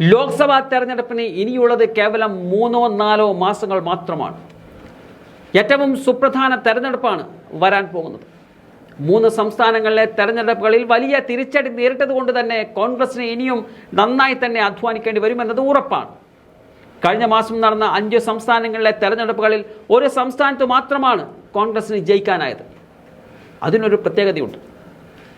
ലോക്സഭാ തെരഞ്ഞെടുപ്പിന് ഇനിയുള്ളത് കേവലം മൂന്നോ നാലോ മാസങ്ങൾ മാത്രമാണ്. ഏറ്റവും സുപ്രധാന തെരഞ്ഞെടുപ്പാണ് വരാൻ പോകുന്നത്. മൂന്ന് സംസ്ഥാനങ്ങളിലെ തെരഞ്ഞെടുപ്പുകളിൽ വലിയ തിരിച്ചടി നേരിട്ടതുകൊണ്ട് തന്നെ കോൺഗ്രസിന് ഇനിയും നന്നായി തന്നെ അധ്വാനിക്കേണ്ടി വരുമെന്നത് ഉറപ്പാണ്. കഴിഞ്ഞ മാസം നടന്ന അഞ്ച് സംസ്ഥാനങ്ങളിലെ തെരഞ്ഞെടുപ്പുകളിൽ ഒരു സംസ്ഥാനത്ത് മാത്രമാണ് കോൺഗ്രസിന് ജയിക്കാനായത്. അതിനൊരു പ്രത്യേകതയുണ്ട്.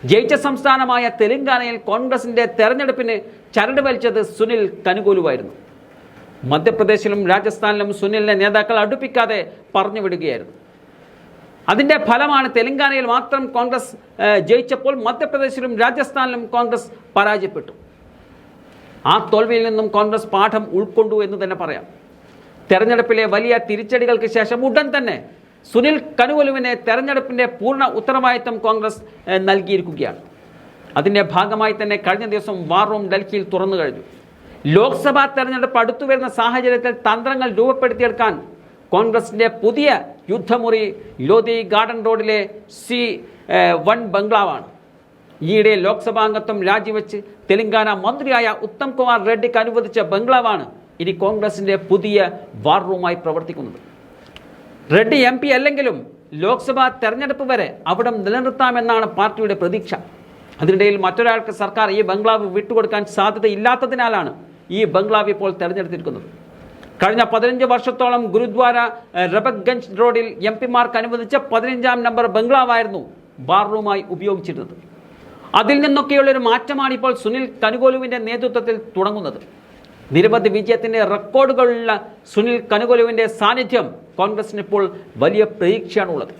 ജയിച്ച സംസ്ഥാനമായ തെലങ്കാനയിൽ കോൺഗ്രസിന്റെ തെരഞ്ഞെടുപ്പിന് ചരട് വലിച്ചത് സുനിൽ കനുകൂലുമായിരുന്നു മധ്യപ്രദേശിലും രാജസ്ഥാനിലും സുനിലിനെ നേതാക്കൾ അടുപ്പിക്കാതെ പറഞ്ഞു വിടുകയായിരുന്നു അതിന്റെ ഫലമാണ് തെലങ്കാനയിൽ മാത്രം കോൺഗ്രസ് ജയിച്ചപ്പോൾ മധ്യപ്രദേശിലും രാജസ്ഥാനിലും കോൺഗ്രസ് പരാജയപ്പെട്ടു. ആ തോൽവിയിൽ നിന്നും കോൺഗ്രസ് പാഠം ഉൾക്കൊണ്ടു എന്ന് തന്നെ പറയാം. തെരഞ്ഞെടുപ്പിലെ വലിയ തിരിച്ചടികൾക്ക് ശേഷം ഉടൻ തന്നെ സുനിൽ കനുവലുവിനെ തെരഞ്ഞെടുപ്പിന്റെ പൂർണ ഉത്തരവാദിത്തം കോൺഗ്രസ് നൽകിയിരിക്കുകയാണ്. അതിന്റെ ഭാഗമായി തന്നെ കഴിഞ്ഞ ദിവസം വാർ റൂം ഡൽഹിയിൽ തുറന്നു കഴിഞ്ഞു. ലോക്സഭാ തെരഞ്ഞെടുപ്പ് അടുത്തു വരുന്ന സാഹചര്യത്തിൽ തന്ത്രങ്ങൾ രൂപപ്പെടുത്തിയെടുക്കാൻ കോൺഗ്രസിന്റെ പുതിയ യുദ്ധമുറി ലോധി ഗാർഡൻ റോഡിലെ സി വൺ ബംഗ്ലാവാണ്. ഈയിടെ ലോക്സഭാ അംഗത്വം രാജിവെച്ച് തെലങ്കാന മന്ത്രിയായ ഉത്തം കുമാർ റെഡ്ഡിക്ക് അനുവദിച്ച ബംഗ്ലാവാണ് ഇനി കോൺഗ്രസിന്റെ പുതിയ വാർ റൂമായി പ്രവർത്തിക്കുന്നത്. റെഡ്ഡി എം പി അല്ലെങ്കിലും ലോക്സഭാ തെരഞ്ഞെടുപ്പ് വരെ അവിടം നിലനിർത്താമെന്നാണ് പാർട്ടിയുടെ പ്രതീക്ഷ. അതിനിടയിൽ മറ്റൊരാൾക്ക് സർക്കാർ ഈ ബംഗ്ലാവ് വിട്ടുകൊടുക്കാൻ സാധ്യതയില്ലാത്തതിനാലാണ് ഈ ബംഗ്ലാവ് ഇപ്പോൾ തെരഞ്ഞെടുത്തിരിക്കുന്നത്. കഴിഞ്ഞ പതിനഞ്ച് വർഷത്തോളം ഗുരുദ്വാര റബക്ഗഞ്ച് റോഡിൽ എം പിമാർക്ക് അനുവദിച്ച പതിനഞ്ചാം നമ്പർ ബംഗ്ലാവായിരുന്നു ബാർ റൂമായി ഉപയോഗിച്ചിരുന്നത്. അതിൽ നിന്നൊക്കെയുള്ളൊരു മാറ്റമാണ് ഇപ്പോൾ സുനിൽ കനുകോലുവിന്റെ നേതൃത്വത്തിൽ തുടങ്ങുന്നത്. നിരവധി വിജയത്തിന്റെ റെക്കോർഡുകളുള്ള സുനിൽ കനുകോലുവിന്റെ സാന്നിധ്യം കോൺഗ്രസിന് ഇപ്പോൾ വലിയ പ്രതീക്ഷയാണുള്ളത്.